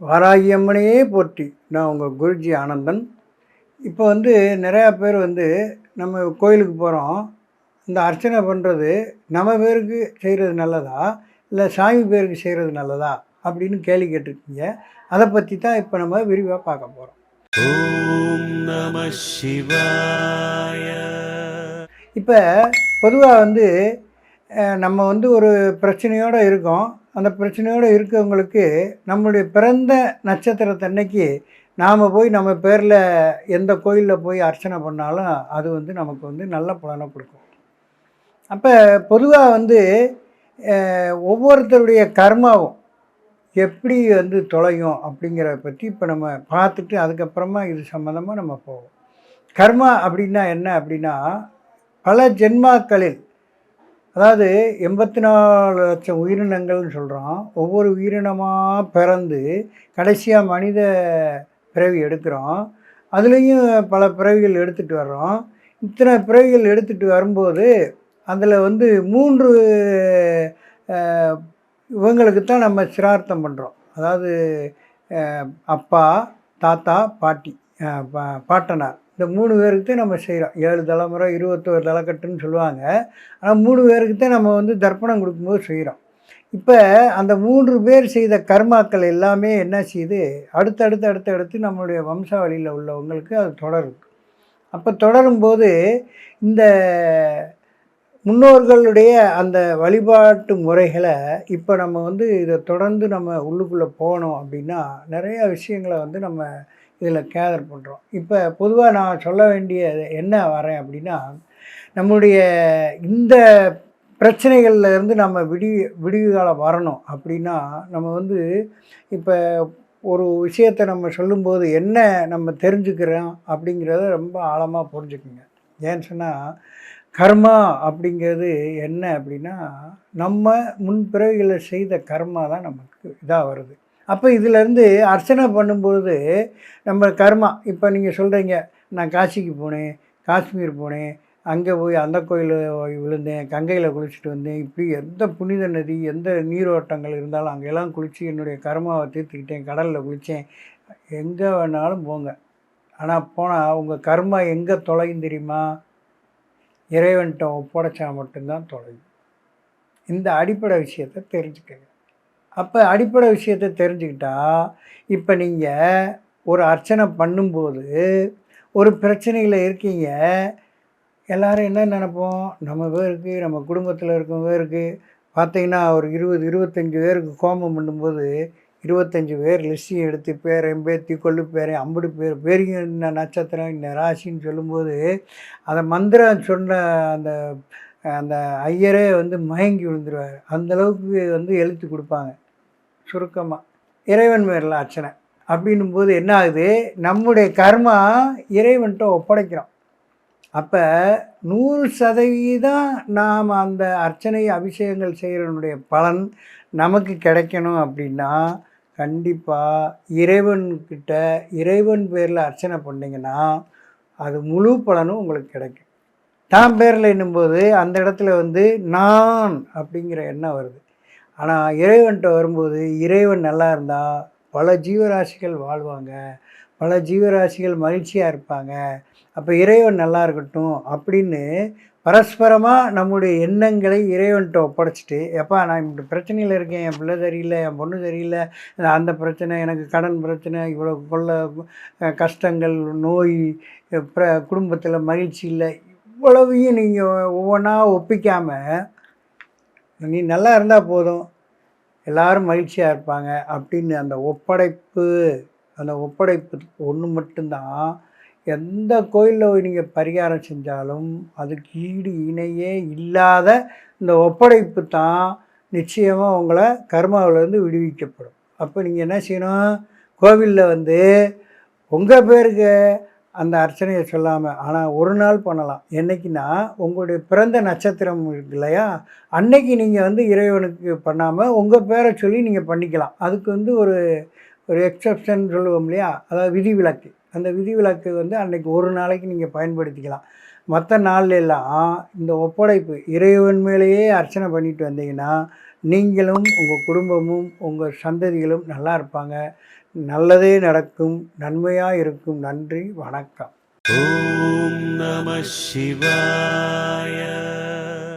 வாராகி அம்மனையே போற்றி. நான் உங்கள் குருஜி ஆனந்தன். இப்போ வந்து நிறையா பேர் வந்து நம்ம கோயிலுக்கு போகிறோம் இந்த அர்ச்சனை பண்ணுறது நம்ம பேருக்கு செய்கிறது நல்லதா? இல்லை சாமி பேருக்கு செய்கிறது நல்லதா? அப்படின்னு கேள்வி கேட்டிருக்கீங்க. அதை பற்றி தான் இப்போ நம்ம விரிவாக பார்க்க போகிறோம் இப்போ பொதுவாக வந்து நம்ம வந்து ஒரு பிரச்சனையோடு இருக்கோம். அந்த பிரச்சனையோடு இருக்கவங்களுக்கு நம்மளுடைய பிறந்த நட்சத்திரத்தன்னைக்கு நாம் போய் நம்ம பேரில் எந்த கோயிலில் போய் அர்ச்சனை பண்ணாலும் அது வந்து நமக்கு வந்து நல்ல பலனை கொடுக்கும். அப்போ பொதுவாக வந்து ஒவ்வொருத்தருடைய கர்மாவும் எப்படி வந்து தொலையும் அப்படிங்கிறத பற்றி இப்போ நம்ம பார்த்துட்டு அதுக்கப்புறமா இது சம்மந்தமாக நம்ம போவோம். கர்மா அப்படின்னா என்ன அப்படின்னா பல ஜென்மாக்களில் அதாவது எண்பத்தி நாலு லட்சம் உயிரினங்கள்னு சொல்கிறோம் ஒவ்வொரு உயிரினமாக பிறந்து கடைசியாக மனித பிறவி எடுக்கிறோம். அதுலேயும் பல பிறவிகள் எடுத்துகிட்டு வர்றோம். இத்தனை பிறவிகள் எடுத்துகிட்டு வரும்போது அதில் வந்து மூன்று இவங்களுக்கு தான் நம்ம சிரார்த்தம் பண்ணுறோம் அதாவது அப்பா தாத்தா பாட்டி பா- பாட்டனார். இந்த மூணு பேருக்கு தான் நம்ம செய்கிறோம் ஏழு தலைமுறை இருபத்தோரு தலைக்கட்டுன்னு சொல்லுவாங்க. ஆனால் மூணு பேருக்கு தான் நம்ம வந்து தர்ப்பணம் கொடுக்கும்போது செய்கிறோம் இப்போ அந்த மூன்று பேர் செய்த கர்மாக்கள் எல்லாமே என்ன செய்யுது அடுத்தடுத்து அடுத்தடுத்து நம்மளுடைய வம்சாவளியில் உள்ளவங்களுக்கு அது தொடருது அப்போ தொடரும்போது இந்த முன்னோர்களுடைய அந்த வழிபாட்டு முறைகளை இப்போ நம்ம வந்து இதை தொடர்ந்து நம்ம உள்ளுக்குள்ளே போனோம் அப்படின்னா நிறையா விஷயங்களை வந்து நம்ம இதில் கேதர் பண்ணுறோம். இப்போ பொதுவாக நான் சொல்ல வேண்டிய என்ன வரேன் அப்படின்னா நம்முடைய இந்த பிரச்சனைகளில் இருந்து நம்ம விடி விடிவு காலம் வரணும் அப்படின்னா நம்ம வந்து இப்போ ஒரு விஷயத்தை நம்ம சொல்லும்போது என்ன நம்ம தெரிஞ்சுக்கிறோம் அப்படிங்கிறத ரொம்ப ஆழமாக புரிஞ்சுக்குங்க. ஏன்னு சொன்னால் கர்மா அப்படிங்கிறது என்ன அப்படின்னா நம்ம முன்பிறவிகளை செய்த கர்மா தான் நமக்கு இதாக வருது. அப்போ இதிலேருந்து அர்ச்சனை பண்ணும்பொழுது நம்ம கர்மா இப்போ நீங்கள் சொல்கிறீங்க நான் காசிக்கு போனேன் காஷ்மீர் போனேன் அங்கே போய் அந்த கோயிலில் விழுந்தேன் கங்கையில் குளிச்சுட்டு வந்தேன் இப்படி எந்த புனித நதி எந்த நீரோட்டங்கள் இருந்தாலும் அங்கெல்லாம் குளித்து என்னுடைய கர்மாவை தீர்த்துக்கிட்டேன் கடலில் குளித்தேன் எங்கே வேணாலும் போங்க. ஆனால் போனால் உங்கள் கர்மா எங்கே தொலையும் தெரியுமா? இறைவன்கிட்ட ஒப்படைச்சா மட்டும்தான் தொலையும். இந்த அடிப்படை விஷயத்தை தெரிஞ்சுக்கங்க. அப்போ அடிப்படை விஷயத்தை தெரிஞ்சுக்கிட்டா இப்போ நீங்கள் ஒரு அர்ச்சனை பண்ணும்போது ஒரு பிரச்சனையில் இருக்கீங்க எல்லோரும் என்ன நினைப்போம்? நம்ம பேருக்கு நம்ம குடும்பத்தில் இருக்கவங்க பேருக்கு பார்த்தீங்கன்னா ஒரு இருபது இருபத்தஞ்சி பேருக்கு கோமம் பண்ணும்போது இருபத்தஞ்சி பேர் லிஸ்டையும் எடுத்து பேர் பேத்தி கொள்ளு பேர் அம்புடு பேர் பேரையும் இந்த நட்சத்திரம் இந்த ராசின்னு சொல்லும்போது அதை மந்திரம் சொன்ன அந்த அந்த ஐயரே வந்து மயங்கி விழுந்துருவார். அந்த அளவுக்கு வந்து எழுத்து கொடுப்பாங்க. சுருக்கமாக இறைவன் பேரில் அர்ச்சனை. அப்படின்னும் போது என்ன ஆகுது? நம்முடைய கர்மா இறைவன்கிட்ட ஒப்படைக்கிறோம். அப்போ நூறு சதவீதம் நாம் அந்த அர்ச்சனை அபிஷேகங்கள் செய்கிறனுடைய பலன் நமக்கு கிடைக்கணும் அப்படின்னா கண்டிப்பாக இறைவன்கிட்ட இறைவன் பேரில் அர்ச்சனை பண்ணிங்கன்னா அது முழு பலனும் உங்களுக்கு கிடைக்கும். தான் பேரில் என்னும்போது அந்த இடத்துல வந்து நான் அப்படிங்கிற எண்ணம் வருது. ஆனால் இறைவன்கிட்ட வரும்போது இறைவன் நல்லா இருந்தால் பல ஜீவராசிகள் வாழ்வாங்க. பல ஜீவராசிகள் மகிழ்ச்சியாக இருப்பாங்க. அப்போ இறைவன் நல்லா இருக்கட்டும் அப்படின்னு பரஸ்பரமாக நம்முடைய எண்ணங்களை இறைவன்கிட்ட ஒப்படைச்சிட்டு எப்பா நான் இப்படி பிரச்சனையில் இருக்கேன். என் பிள்ளை சரியில்லை. என் பொண்ணு சரியில்லை. அந்த பிரச்சனை எனக்கு கடன் பிரச்சனை இவ்வளோ கொள்ள கஷ்டங்கள் நோய் பிர குடும்பத்தில் மகிழ்ச்சி இல்லை. இவ்வளவையும் நீங்கள் ஒவ்வொன்றா ஒப்பிக்காமல் நீ நல்லா இருந்தால் போதும். எல்லாரும் மகிழ்ச்சியாக இருப்பாங்க அப்படின்னு அந்த ஒப்படைப்பு அந்த ஒப்படைப்பு ஒன்று மட்டும்தான். எந்த கோயிலில் நீங்கள் பரிகாரம் செஞ்சாலும் அதுக்கு ஈடு இணையே இல்லாத இந்த ஒப்படைப்பு தான் நிச்சயமாக உங்களை கர்மாவிலேருந்து விடுவிக்கப்படும். அப்போ நீங்கள் என்ன செய்யணும்? கோவிலில் வந்து உங்கள் பேருக்கு அந்த அர்ச்சனையை சொல்லாமல் ஆனால் ஒரு நாள் பண்ணலாம். என்றைக்குன்னா உங்களுடைய பிறந்த நட்சத்திரம் இருக்கு இல்லையா? அன்னைக்கு நீங்கள் வந்து இறைவனுக்கு பண்ணாமல் உங்கள் பேரை சொல்லி நீங்கள் பண்ணிக்கலாம். அதுக்கு வந்து ஒரு ஒரு எக்ஸப்ஷன் சொல்லுவோம் இல்லையா? அதாவது விதிவிலக்கு. அந்த விதிவிலக்கு வந்து அன்னைக்கு ஒரு நாளைக்கு நீங்கள் பயன்படுத்திக்கலாம். மற்ற நாள்ல எல்லாம் இந்த ஒப்படைப்பு இறைவன் மேலேயே அர்ச்சனை பண்ணிட்டு வந்தீங்கன்னா நீங்களும் உங்கள் குடும்பமும் உங்கள் சந்ததிகளும் நல்லா இருப்பாங்க. நல்லதே நடக்கும். நன்மையாக இருக்கும். நன்றி. வணக்கம். ஓம் நம சிவாய.